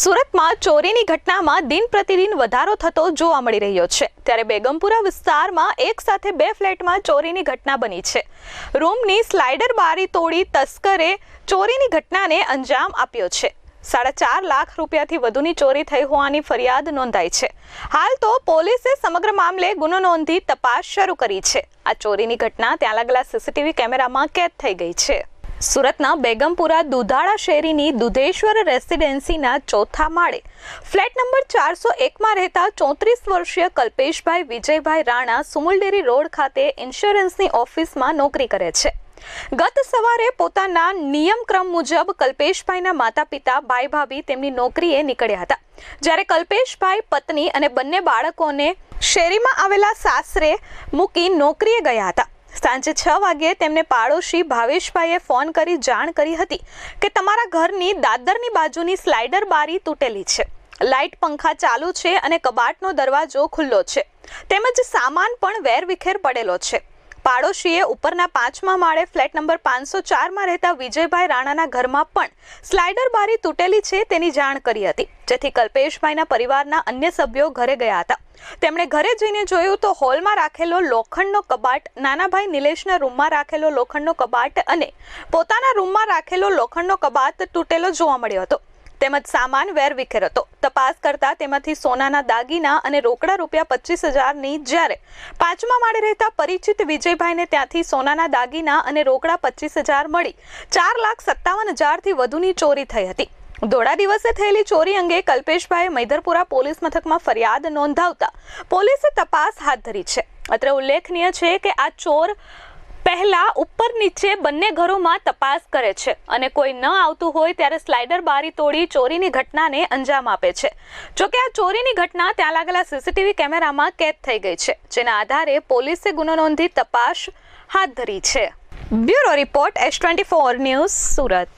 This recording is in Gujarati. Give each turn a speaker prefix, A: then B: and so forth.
A: સુરતમાં ચોરીની ઘટનામાં દિન પ્રતિદિન વધારો થતો જોવા મળી રહ્યો છે. ત્યારે બેગમપુરા વિસ્તારમાં એક સાથે બે ફ્લેટમાં ચોરીની ઘટના બની છે. રૂમની સ્લાઇડર બારી તોડી તસ્કરે ચોરીની ઘટનાને અંજામ આપ્યો છે. સાડા ચાર લાખ રૂપિયાથી વધુની ચોરી થઈ હોવાની ફરિયાદ નોંધાઈ છે. હાલ તો પોલીસે સમગ્ર મામલે ગુનો નોંધી તપાસ શરૂ કરી છે. આ ચોરીની ઘટના ત્યાં લાગેલા સીસીટીવી કેમેરામાં કેદ થઈ ગઈ છે. સુરતના બેગમપુરા દુધાળા શેરીની દુધેશ્વર રેસિડેન્સીના ચોથા માળે ફ્લેટ નંબર ચારસો એકમાં રહેતા ચોત્રીસ વર્ષીય કલ્પેશભાઈ વિજયભાઈ રાણા સુમુલડેરી રોડ ખાતે ઇન્સ્યોરન્સની ઓફિસમાં નોકરી કરે છે. ગત સવારે પોતાના નિયમક્રમ મુજબ કલ્પેશભાઈના માતા પિતા ભાઈ ભાભી તેમની નોકરીએ નીકળ્યા હતા. જ્યારે કલ્પેશભાઈ, પત્ની અને બંને બાળકોને શેરીમાં આવેલા સાસરે મૂકી નોકરીએ ગયા હતા. સાંજે છ વાગ્યે તેમને પાડોશી ભાવેશભાઈએ ફોન કરી જાણ કરી હતી કે તમારા ઘરની દાદરની બાજુની સ્લાઇડર બારી તૂટેલી છે. લાઇટ પંખા ચાલુ છે અને કબાટનો દરવાજો ખુલ્લો છે. તેમજ સામાન પણ વેરવિખેર પડેલો છે. પાડોશીએ ઉપરના પાંચમા માળે ફ્લેટ નંબર પાંચસો ચારમાં રહેતા વિજયભાઈ રાણાના ઘરમાં પણ સ્લાઇડર બારી તૂટેલી છે તેની જાણ કરી હતી, જેથી કલ્પેશભાઈના પરિવારના અન્ય સભ્યો ઘરે ગયા હતા. તેમણે ઘરે જઈને જોયું તો હોલમાં રાખેલો લોખંડનો કબાટ, નાનાભાઈ નિલેશના રૂમમાં રાખેલો લોખંડનો કબાટ અને પોતાના રૂમમાં રાખેલો લોખંડનો કબાટ તૂટેલો જોવા મળ્યો હતો. તેમજ સામાન વેરવિખેર હતો. તપાસ કરતા તેમાંથી સોનાના દાગીના અને રોકડા રૂપિયા પચીસ હજારની જ્યારે પાંચમા માળે રહેતા પરિચિત વિજયભાઈને ત્યાંથી સોનાના દાગીના અને રોકડા પચીસ હજાર મળી. ચાર લાખ સત્તાવન હજારથી વધુની ચોરી થઈ હતી. દોડા દિવસે થયેલી ચોરી અંગે કલ્પેશભાઈ મૈદરપુરા પોલીસ મથકમાં ફરિયાદ નોંધાવતા પોલીસે તપાસ હાથ ધરી છે. અત્રે ઉલ્લેખનીય છે કે આ ચોર પહેલા ઉપર નીચે બંને ઘરોમાં તપાસ કરે છે અને કોઈ ન આવતું હોય ત્યારે સ્લાઇડર બારી તોડી ચોરીની ઘટનાને અંજામ આપે છે. જોકે આ ચોરીની ઘટના ત્યાં લાગેલા સીસીટીવી કેમેરામાં કેદ થઈ ગઈ છે, જેના આધારે પોલીસે ગુનો નોંધી તપાસ હાથ ધરી છે. Bureau report S twenty four news Surat.